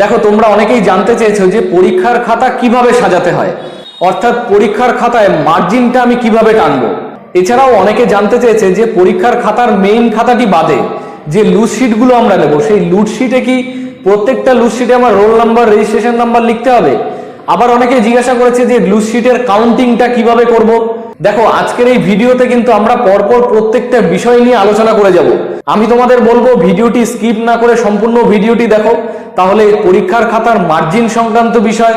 দেখো, তোমরা অনেকেই জানতে চেয়েছো যে পরীক্ষার খাতা কীভাবে সাজাতে হয়। অর্থাৎ পরীক্ষার খাতায় মার্জিনটা আমি কীভাবে টানবো? এছাড়াও অনেকে জানতে চেয়েছে যে পরীক্ষার খাতার মেইন খাতাটি বাদে যে লুজ শিটগুলো আমরা নেব, সেই লুজ শিটে কি প্রত্যেকটা লুজ শিটে আমার রোল নাম্বার রেজিস্ট্রেশন নাম্বার লিখতে হবে? আবার অনেকে জিজ্ঞাসা করেছে যে লুজ শিটের কাউন্টিংটা কীভাবে করব? দেখো, আজকের এই ভিডিওতে কিন্তু আমরা পরপর প্রত্যেকটা বিষয় নিয়ে আলোচনা করে যাব। আমি তোমাদের বলব, ভিডিওটি স্কিপ না করে সম্পূর্ণ ভিডিওটি দেখো। তাহলে পরীক্ষার খাতার মার্জিন সংক্রান্ত বিষয়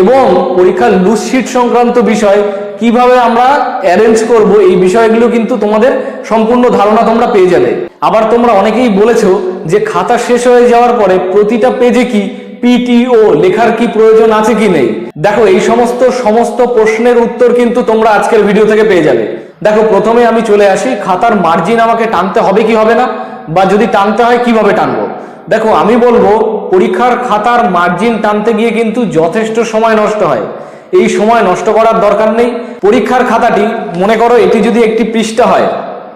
এবং পরীক্ষার লুজ শিট সংক্রান্ত বিষয় কীভাবে আমরা অ্যারেঞ্জ করব, এই বিষয়গুলো কিন্তু তোমাদের সম্পূর্ণ ধারণা তোমরা পেয়ে যাবে। আবার তোমরা অনেকেই বলেছ যে খাতা শেষ হয়ে যাওয়ার পরে প্রতিটা পেজে কি পিটিও লেখার কি প্রয়োজন আছে কি নেই? দেখো, এই সমস্ত সমস্ত প্রশ্নের উত্তর কিন্তু তোমরা আজকের ভিডিও থেকে পেয়ে যাবে। দেখো, প্রথমে আমি চলে আসি, খাতার মার্জিন আমাকে টানতে হবে কি হবে না? বা যদি টানতে হয়, কীভাবে টানবো? দেখো, আমি বলব, পরীক্ষার খাতার মার্জিন টানতে গিয়ে কিন্তু যথেষ্ট সময় নষ্ট হয়। এই সময় নষ্ট করার দরকার নেই। পরীক্ষার খাতাটি, মনে করো, এটি যদি একটি পৃষ্ঠা হয়,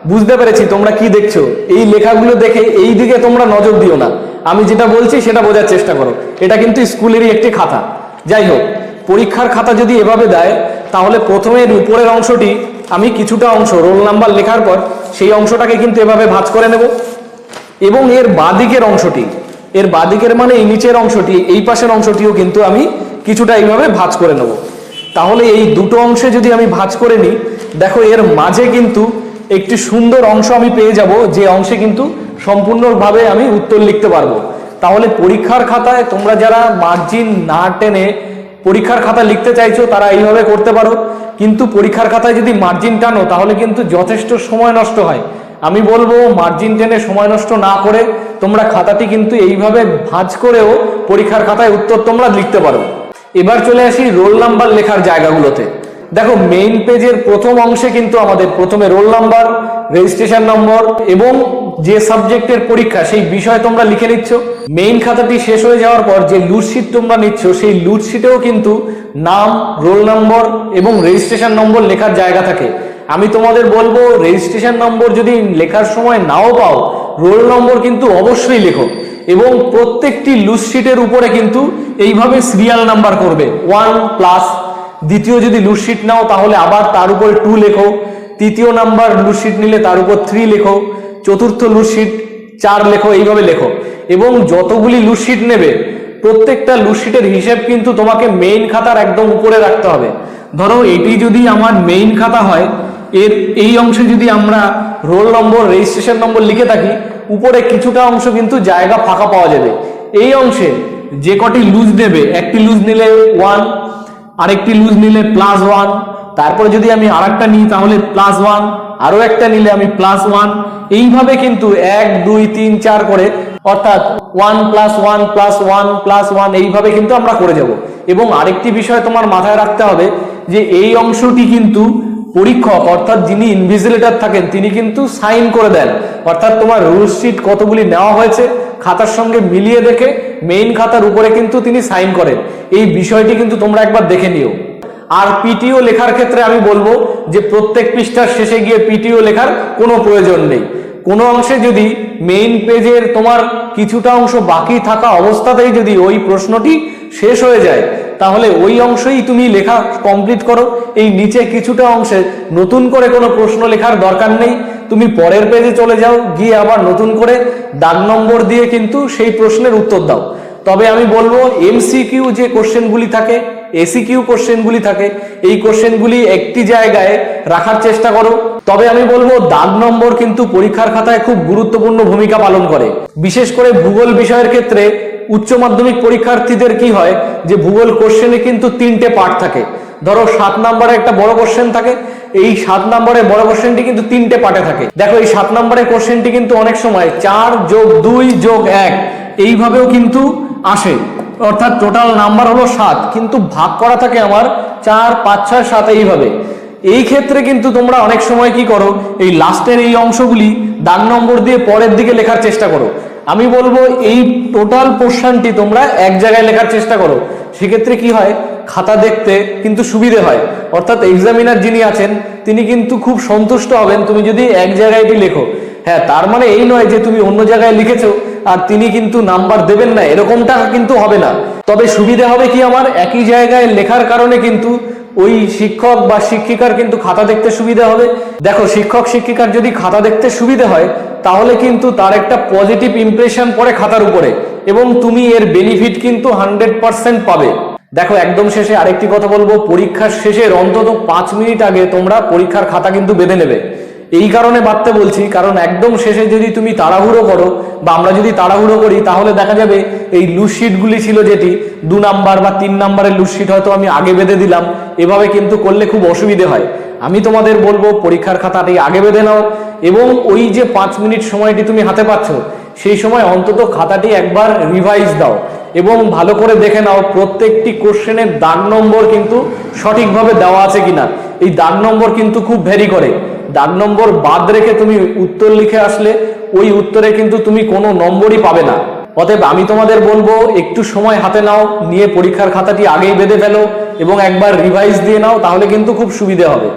বুঝতে পেরেছি তোমরা কি দেখছ? এই লেখাগুলো দেখে এই দিকে তোমরা নজর দিও না। আমি যেটা বলছি, সেটা বোঝার চেষ্টা করো। এটা কিন্তু স্কুলেরই একটি খাতা। যাই হোক, পরীক্ষার খাতা যদি এভাবে দেয়, তাহলে প্রথমে উপরের অংশটি, আমি কিছুটা অংশ রোল নাম্বার লেখার পর, সেই অংশটাকে কিন্তু এভাবে ভাঁজ করে নেব। এবং এর বাদিকের অংশটি, এর বাদিকের মানে এই নিচের অংশটি, এই পাশের অংশটিও কিন্তু আমি কিছুটা এইভাবে ভাঁজ করে নেব। তাহলে এই দুটো অংশে যদি আমি ভাঁজ করে নিই, দেখো এর মাঝে কিন্তু একটি সুন্দর অংশ আমি পেয়ে যাব, যে অংশে কিন্তু সম্পূর্ণভাবে আমি উত্তর লিখতে পারব। তাহলে পরীক্ষার খাতায় তোমরা যারা মার্জিন না টেনে পরীক্ষার খাতা লিখতে চাইছো, তারা এইভাবে করতে পারো। কিন্তু পরীক্ষার খাতায় যদি মার্জিন টানো, তাহলে কিন্তু যথেষ্ট সময় নষ্ট হয়। আমি বলব মার্জিন টেনে সময় নষ্ট না করে তোমরা খাতাটি কিন্তু এইভাবে ভাঁজ করেও পরীক্ষার খাতায় উত্তর তোমরা লিখতে পারো। এবার চলে আসি রোল নাম্বার লেখার জায়গাগুলোতে। দেখো মেইন পেজের প্রথম অংশে কিন্তু আমাদের প্রথমে রোল নাম্বার রেজিস্ট্রেশন নম্বর এবং যে সাবজেক্টের পরীক্ষা, সেই বিষয় তোমরা লিখে নিচ্ছ। মেইন খাতাটি শেষ হয়ে যাওয়ার পর যে লুডশিট তোমরা নিচ্ছ, সেই লুডশিটেও কিন্তু নাম রোল নম্বর এবং রেজিস্ট্রেশন নম্বর লেখার জায়গা থাকে। আমি তোমাদের বলব রেজিস্ট্রেশন নম্বর যদি লেখার সময় নাও পাও রোল নম্বর কিন্তু অবশ্যই লেখো। এবং প্রত্যেকটি লুডশিটের উপরে কিন্তু এইভাবে সিরিয়াল নাম্বার করবে। ওয়ান প্লাস দ্বিতীয় যদি লুডশিট নাও, তাহলে আবার তার উপরে টু লেখো। তৃতীয় নাম্বার লুডশিট নিলে তার উপর থ্রি লেখো। চতুর্থ লুডশিট চার লেখো, এইভাবে লেখো। এবং যতগুলি লুডশিট নেবে, প্রত্যেকটা লুডশিটের হিসেব কিন্তু তোমাকে মেইন খাতার একদম উপরে রাখতে হবে। ধরো, এটি যদি আমার মেইন খাতা হয় এর এই অংশে যদি আমরা রোল নম্বর রেজিস্ট্রেশন নম্বর লিখে থাকি, উপরে কিছুটা অংশ কিন্তু জায়গা ফাঁকা পাওয়া যাবে। এই অংশে যে কটি লুজ নেবে, একটি লুজ নিলে ওয়ান আরেকটি লুজ নিলে প্লাস ওয়ান তারপরে যদি আমি আরেকটা নিই তাহলে প্লাস ওয়ান আরও একটা নিলে আমি প্লাস ওয়ান এইভাবে কিন্তু এক, দুই, তিন, চার করে, অর্থাৎ one plus one plus one plus one এইভাবে কিন্তু আমরা করে যাব। এবং আরেকটি বিষয় তোমার মাথায় রাখতে হবে যে এই অংশটি কিন্তু পরীক্ষক, অর্থাৎ যিনি ইনভিজিলেটর থাকেন, তিনি কিন্তু সাইন করে দেন। অর্থাৎ তোমার রুল শিট কতগুলি নেওয়া হয়েছে, খাতার সঙ্গে মিলিয়ে দেখে মেইন খাতার উপরে কিন্তু তিনি সাইন করেন। এই বিষয়টি কিন্তু তোমরা একবার দেখে নিও। আর পিটিও লেখার ক্ষেত্রে আমি বলব যে প্রত্যেক পৃষ্ঠার শেষে গিয়ে পিটিও লেখার কোনো প্রয়োজন নেই। কোনো অংশে যদি মেইন পেজের তোমার কিছুটা অংশ বাকি থাকা অবস্থাতেই যদি ওই প্রশ্নটি শেষ হয়ে যায় তাহলে ওই অংশই তুমি লেখা কমপ্লিট করো। এই নিচে কিছুটা অংশে নতুন করে কোনো প্রশ্ন লেখার দরকার নেই। তুমি পরের পেজে চলে যাও, গিয়ে আবার নতুন করে দাগ নম্বর দিয়ে কিন্তু সেই প্রশ্নের উত্তর দাও। তবে আমি বলব এমসিকিউ যে কোশ্চেনগুলি থাকে এসি কিউ কোশ্চেনগুলি থাকে, এই কোশ্চেনগুলি একটি জায়গায় রাখার চেষ্টা করো। তবে আমি বলব, দাগ নম্বর কিন্তু পরীক্ষার খাতায় খুব গুরুত্বপূর্ণ ভূমিকা পালন করে। বিশেষ করে ভূগোল বিষয়ের ক্ষেত্রে উচ্চ মাধ্যমিক পরীক্ষার্থীদের কি হয় যে ভূগোল কোশ্চেনে কিন্তু তিনটে পার্ট থাকে। ধরো সাত নম্বরে একটা বড় কোশ্চেন থাকে, এই সাত নম্বরের বড় কোশ্চেনটি কিন্তু তিনটে পার্টে থাকে। দেখো, এই সাত নম্বরের কোশ্চেনটি কিন্তু অনেক সময় চার যোগ দুই যোগ এক, এইভাবেও কিন্তু আসে। অর্থাৎ টোটাল নাম্বার হলো সাত, কিন্তু ভাগ করা থাকে আমার চার, পাঁচ, ছয়, সাত, এইভাবে। এই ক্ষেত্রে কিন্তু তোমরা অনেক সময় কি করো, এই লাস্টের এই অংশগুলি দাগ নম্বর দিয়ে পরের দিকে লেখার চেষ্টা করো। আমি বলব এই টোটাল পোর্শনটি তোমরা এক জায়গায় লেখার চেষ্টা করো। সেক্ষেত্রে কি হয়? খাতা দেখতে কিন্তু সুবিধে হয়। অর্থাৎ এক্সামিনার যিনি আছেন, তিনি কিন্তু খুব সন্তুষ্ট হবেন তুমি যদি এক জায়গায় এটি লেখো। হ্যাঁ তার মানে এই নয় যে তুমি অন্য জায়গায় লিখেছো আর তিনি কিন্তু নাম্বার দেবেন না। এরকমটা কিন্তু হবে না। তবে সুবিধা হবে কি আমার? একই জায়গায় লেখার কারণে কিন্তু ওই শিক্ষক বা শিক্ষিকার কিন্তু খাতা দেখতে সুবিধা হবে। দেখো শিক্ষক শিক্ষিকার যদি খাতা দেখতে সুবিধা হয় তাহলে কিন্তু তার একটা পজিটিভ ইমপ্রেশন পড়ে খাতার উপরে, এবং তুমি এর বেনিফিট কিন্তু হান্ড্রেড পারসেন্ট পাবে। দেখো, একদম শেষে আরেকটি কথা বলব, পরীক্ষার শেষের অন্তত পাঁচ মিনিট আগে তোমরা পরীক্ষার খাতা কিন্তু বেঁধে নেবে। এই কারণে বাড়তে বলছি, কারণ একদম শেষে যদি তুমি তাড়াহুড়ো করো বা আমরা যদি তাড়াহুড়ো করি, তাহলে দেখা যাবে এই লুজশিটগুলি ছিল যেটি দু নাম্বার বা তিন নাম্বারের লুজশিট হয়তো আমি আগে বেঁধে দিলাম। এভাবে কিন্তু করলে খুব অসুবিধে হয়। আমি তোমাদের বলব, পরীক্ষার খাতাটি আগে বেঁধে নাও এবং ওই যে পাঁচ মিনিট সময়টি তুমি হাতে পাচ্ছ, সেই সময় অন্তত খাতাটি একবার রিভাইজ দাও এবং ভালো করে দেখে নাও প্রত্যেকটি কোশ্চেনের দাগ নম্বর কিন্তু সঠিকভাবে দেওয়া আছে কিনা। এই দাগ নম্বর কিন্তু খুব ভ্যারি করে। দাগ নম্বর বাদ রেখে তুমি উত্তর লিখে আসলে, ওই উত্তরে কিন্তু তুমি কোনো নম্বরই পাবে না। অতএব আমি তোমাদের বলব, একটু সময় হাতে নাও, নিয়ে পরীক্ষার খাতাটি আগেই বেঁধে ফেলো এবং একবার রিভাইজ দিয়ে নাও, তাহলে কিন্তু খুব সুবিধে হবে।